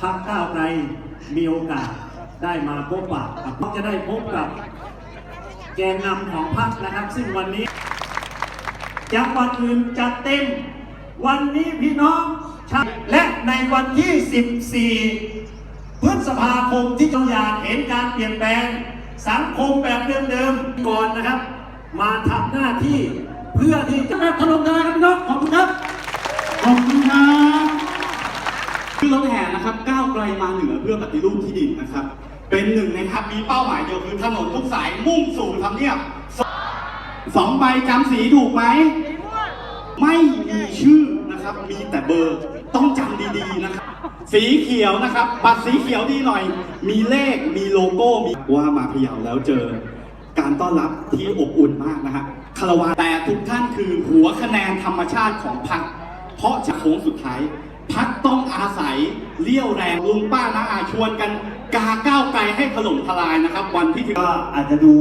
พรรคก้าวไกลมีโอกาสได้มาพบปะกับจะได้พบกับแกนนำของพรรคนะครับ ซึ่งวันนี้จังหวัดอื่นจัดเต็ม วันนี้พี่น้องชาและในวันที่ 14 พฤษภาคมที่เราอยากเห็นการเปลี่ยนแปลง สังคมแบบเดิมๆก่อนนะครับ มาทำหน้าที่เพื่อที่จะถล่มทลายครับพี่น้องขอบคุณครับ ขอบคุณครับคือรถแห่นะครับก้าวไกลมาเหนือเพื่อปฏิรูปที่ดินนะครับ เป็นหนึ่งในครับมีเป้าหมายเดียวคือถนนทุกสายมุ่งสู่ทำเนียบสสองใบจำสีถูกไหมไม่มีชื่อนะครับ มีแต่เบอร์ต้องจำดีๆนะครับ สีเขียวนะครับบัตรสีเขียวดีหน่อย มีเลขมีโลโก้มีว่ามาพยาแล้วเจอ การต้อนรับที่อบอุ่นมากนะฮะคารวะแต่ทุกท่านคือหัวคะแนนธรรมชาติของพรรคเพ ราะจะโค้งสุดท้าย พักต้องอาศัยเลี้ยวแรงลุงป้านาอาชวนกัน กาก้าวไกลให้ถล่มทลายนะครับ วันที่ถึงก็อาจจะดู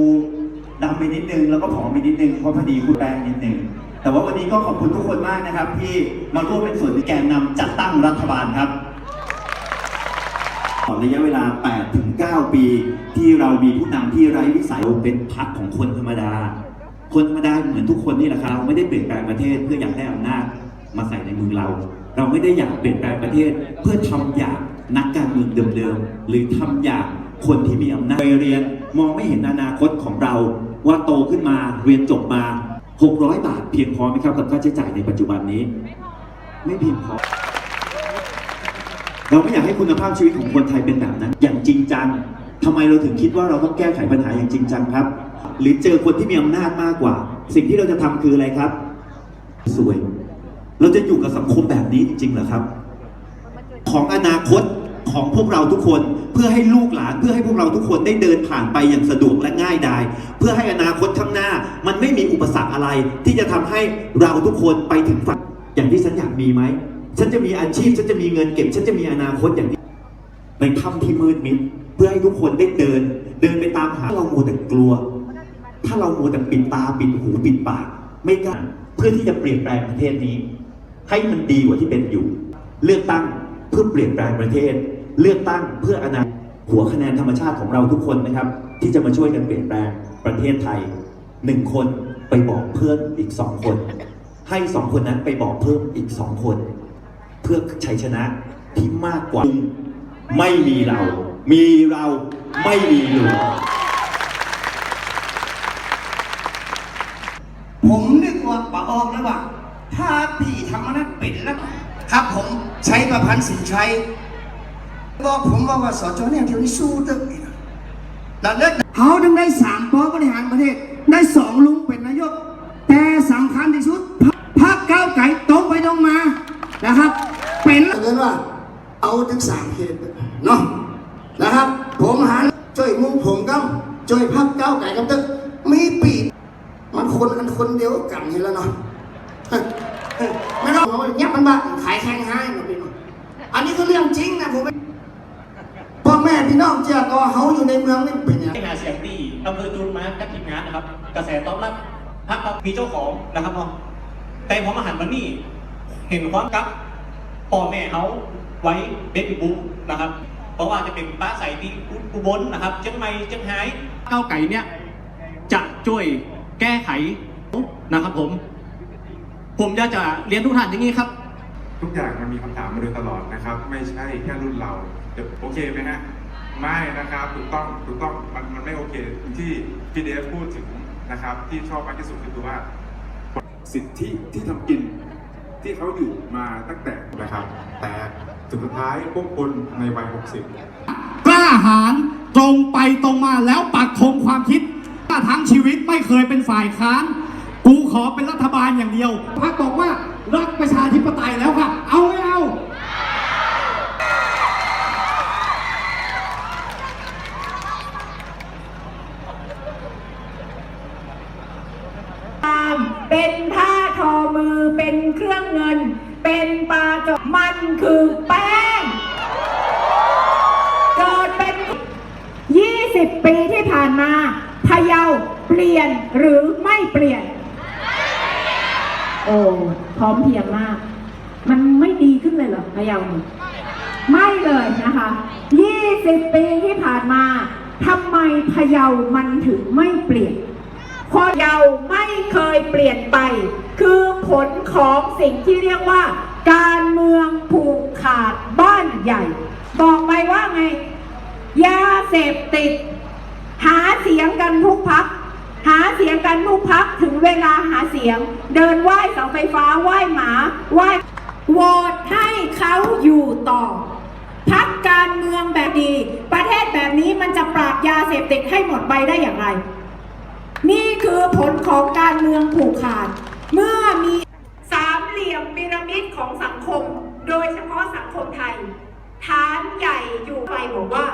ดำไปนิดนึงแล้วก็ผอมไปนิดนึงเพราะพอดีคุณแป้งนิดนึงแต่ว่าวันนี้ก็ขอบคุณทุกคนมากนะครับ ที่มาร่วมเป็นส่วนในแกนนำจัดตั้งรัฐบาลครับตลอดระยะเวลา 8 ถึง 9 ปี ที่เรามีผู้นำที่ไร้วิสัยเป็นพรรคของคนธรรมดา คนธรรมดาเหมือนทุกคนนี่แหละครับเราไม่ได้เปลี่ยนแปลงประเทศเพื่ออยากได้อำนาจ มาใส่ในมือเรา เราไม่ได้อยากเปลี่ยนแปลงประเทศ เพื่อทำอย่างนักการเมืองเดิมๆหรือทำอย่างคนที่มีอำนาจไปเรียนมองไม่เห็นอนาคตของเรา ว่าโตขึ้นมาเรียนจบมา 600 บาทเพียงพอไหมครับกับค่าใช้จ่ายในปัจจุบันนี้ ไม่เพียงพอเราไม่อยากให้คุณภาพชีวิตของคนไทยเป็นแบบนั้น อย่างจริงจังทำไมเราถึงคิดว่าเราต้องแก้ไขปัญหาอย่างจริงจังครับ หรือเจอคนที่มีอำนาจมากกว่า สิ่งที่เราจะทำคืออะไรครับ สวย เราจะอยู่กับสังคมแบบนี้จริงๆเหรอครับ ของอนาคตของพวกเราทุกคนเพื่อให้ลูกหลานเพื่อให้พวกเราทุกคนได้เดินผ่านไปอย่างสะดวกและง่ายดายเพื่อให้อนาคตข้างหน้า มันไม่มีอุปสรรคอะไร ที่จะทำให้เราทุกคนไปถึงฝันอย่างที่ฉันอยากมีไหมฉันจะมีอาชีพฉันจะมีเงินเก็บ ฉันจะมีอนาคตอย่างที่ในถ้ำที่มืดมิดเพื่อให้ทุกคนได้เดิน เดินไปตามหาเราโมวแต่กลัว ถ้าเราโมวแต่ปิดตาปิดหูปิดปากไม่กล้าเพื่อที่จะเปลี่ยนแปลงประเทศนี้ ให้มันดีกว่าที่เป็นอยู่ เลือกตั้งเพื่อเปลี่ยนแปลงประเทศ เลือกตั้งเพื่ออนาคตหัวคะแนนธรรมชาติของเราทุกคนนะครับ ที่จะมาช่วยกันเปลี่ยนแปลงประเทศไทยหนึ่งคนไปบอกเพื่อนอีกสองคน ให้สองคนนั้นไปบอกเพิ่มอีกสองคน เพื่อชัยชนะที่มากกว่า ไม่มีเรา มีเราไม่มีลุงผมนึกว่าปะออกแล้วว่า ถ้าพี่ทำมันนั้นเป็นแล้วครับผมใช้ประพันธ์สินชัยบอกผมว่าว่าสจเนี่ยเดี๋ยวนี้สู้ตึกนี่นะแล้วเลิศเขาถึงได้สามปอบริหารประเทศ ได้สองลุงเป็นนายก แต่สำคัญที่สุดพรรคก้าวไก่ตรงไปตรงมานะครับ เป็นเงินว่า เอาถึงสามเขตเนาะนะครับ ผมหาช่วยหมุงผมก็ช่วยพรรคก้าวไก่กับตึกมีปีกมันคนกันคนเดียวกันนี่แล้วเนาะ ไม่ต้องบอกว่ายับมันบ้าขายแข่งให้หนูพี่น้องอันนี้ก็เรื่องจริงนะผมไม่พ่อแม่พี่น้องเจ้าก็เขาอยู่ในเมืองนี่เป็นย่างให้นาเสียงดีอำเภอจูนมากับทีมงานนะครับ กระแสตอบรับพักมีเจ้าของนะครับพ่อแต่พอมาหันมานี่ เห็นความกับพ่อแม่เขาไว้เบบี้บุ๊กนะครับ เพราะว่าจะเป็นป้าใสที่อุบลนะครับเชียงใหม่เชียงรายก้าวไก่เนี่ยจะช่วยแก้ไขนะครับผม ผมจะจะเรียนทุกท่านอย่างนี้ครับ ทุกอย่างมันมีคำถามมาโดยตลอดนะครับ ไม่ใช่แค่รุ่นเราเดี๋ยวโอเคไหมฮะไม่นะครับถูกต้องถูกต้องมันมันไม่โอเคที่พี่เดฟพูดถึงนะครับที่ชอบมากที่สุดก็คือว่า สิทธิที่ทำกินที่เขาอยู่มาตั้งแต่นะครับ แต่สุดท้ายพวกคนในวัย 60 กล้าหาญตรงไปตรงมาแล้วปักธงความคิดว่าทั้งชีวิตไม่เคยเป็นฝ่ายค้าน กูขอเป็นรัฐบาลอย่างเดียวพรรคบอกว่ารักประชาธิปไตยแล้วค่ะ เอาไม่เอา เป็นผ้าทอมือเป็นเครื่องเงิน เป็นปลาจกมันคือแป้ง เกิดเป็น 20 ปีที่ผ่านมาพะเยาเปลี่ยนหรือไม่เปลี่ยน โอ้พร้อมเพียงมาก มันไม่ดีขึ้นเลยเหรอพะเยาไม่เลยนะคะ20ปีที่ผ่านมาทำไมพะเยามันถึงไม่เปลี่ยนพะเยาไม่เคยเปลี่ยนไป คือผลของสิ่งที่เรียกว่า การเมืองผูกขาดบ้านใหญ่ บอกไปว่าไง ยาเสพติด หาเสียงกันทุกพัก หาเสียงกันทุกพักถึงเวลาหาเสียง เดินไหว้เสาไฟฟ้าไหว้หมาไหว้โหวตให้เขาอยู่ต่อ พักการเมืองแบบดี ประเทศแบบนี้มันจะปราบยาเสพติดให้หมดไปได้อย่างไร นี่คือผลของการเมืองผูกขาด เมื่อมีสามเหลี่ยมพีระมิดของสังคม โดยเฉพาะสังคมไทย ฐานใหญ่อยู่ไปบอกว่า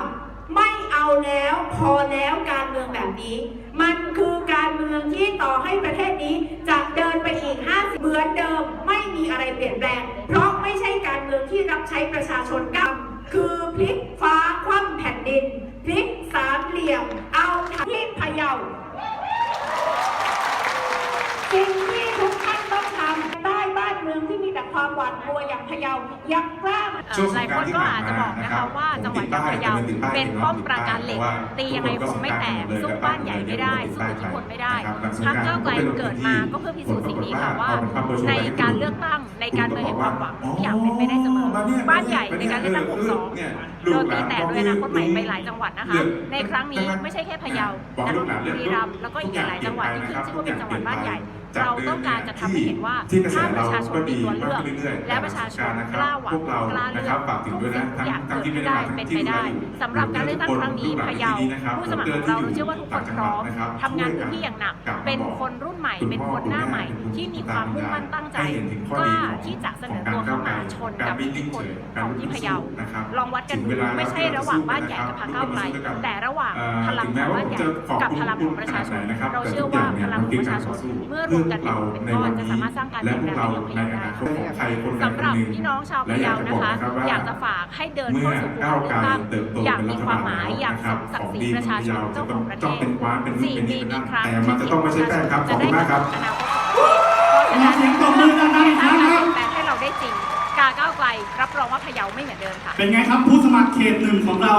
ไม่เอาแล้วพอแล้วการเมืองแบบนี้ มันคือ การเมืองที่ต่อให้ประเทศนี้จะเดินไปอีก 50 เหมือนเดิมไม่มีอะไรเปลี่ยนแปลง เพราะไม่ใช่การเมืองที่รับใช้ประชาชนกำคือพลิกฟ้าคว่ำแผ่นดิน พลิกสามเหลี่ยม เอาที่พะเยาสิ่งที่ทุกท่านต้องทำได้บ้านเมืองที่มีแต่ความหวาดกลัวอย่าง พะเยายังกล้าช่วงหลายคนก็อาจจะบอกนะคะว่าจังหวัดอย่างพะเยาเป็นป้อมปราการเหล็ก ตียังไงคงไม่แตกสู้บ้านใหญ่ไม่ได้สู้อิทธิพลไม่ได้พรรคก้าวไกลเกิดมาก็เพื่อพิสูจน์สิ่งนี้ค่ะว่า ในการเลือกตั้งในการเมืองแห่งความหวังทุกอย่างเป็นไปได้เสมอบ้านใหญ่ในการเลือกตั้ง62โดนตีแตกโดยอนาคตใหม่ไปหลายจังหวัดนะคะ ในครั้งนี้ไม่ใช่แค่พะเยาแต่รวมถึงบุรีรัมย์แล้วก็อีกหลายจังหวัดที่ขึ้นชื่อว่าเป็นจังหวัดบ้านใหญ่ เราต้องการจะทำให้เห็นว่าถ้าประชาชนมีตัวเลือก และประชาชนกล้าหวังกล้าเลือกทุกสิ่งทุกอย่างเกิดขึ้นได้เป็นไปได้สำหรับการเลือกตั้งครั้งนี้พะเยาผู้สมัครของเราเราเชื่อว่าทุกคนพร้อมทำงานพื้นที่อย่างหนัก เป็นคนรุ่นใหม่ เป็นคนหน้าใหม่ ที่มีความมุ่งมั่นตั้งใจกล้าที่จะเสนอตัวเข้ามาชนกับอิทธิพลของที่พะเยาลองวัดกันดูไม่ใช่ระหว่างบ้านใหญ่กับพรรคก้าวไกลแต่ระหว่างพลังของบ้านใหญ่กับพลังของประชาชนเราเชื่อว่าพลังของประชาชนเมื่อรวมกันเป็นก้อนจะสามารถสร้างการเปลี่ยนแปลงในพะเยาได้สำหรับพี่น้องชาวพะเยานะคะ อยากจะฝากให้เดินเข้าสู่การเลือกตั้งอย่างมีความหมายอย่างสมศักดิ์ศรีประชาชนเจ้าของประเทศสี่ปีมีครั้งที่ประชาชนจะได้กำหนดอนาคตขอเสียงปรบมือดังๆอีกครั้งครับแปลงให้เราได้จริงกาก้าวไกลรับรองว่าพะเยาไม่เหมือนเดิมค่ะเป็นไงครับผู้สมัครเขตหนึ่งของเรา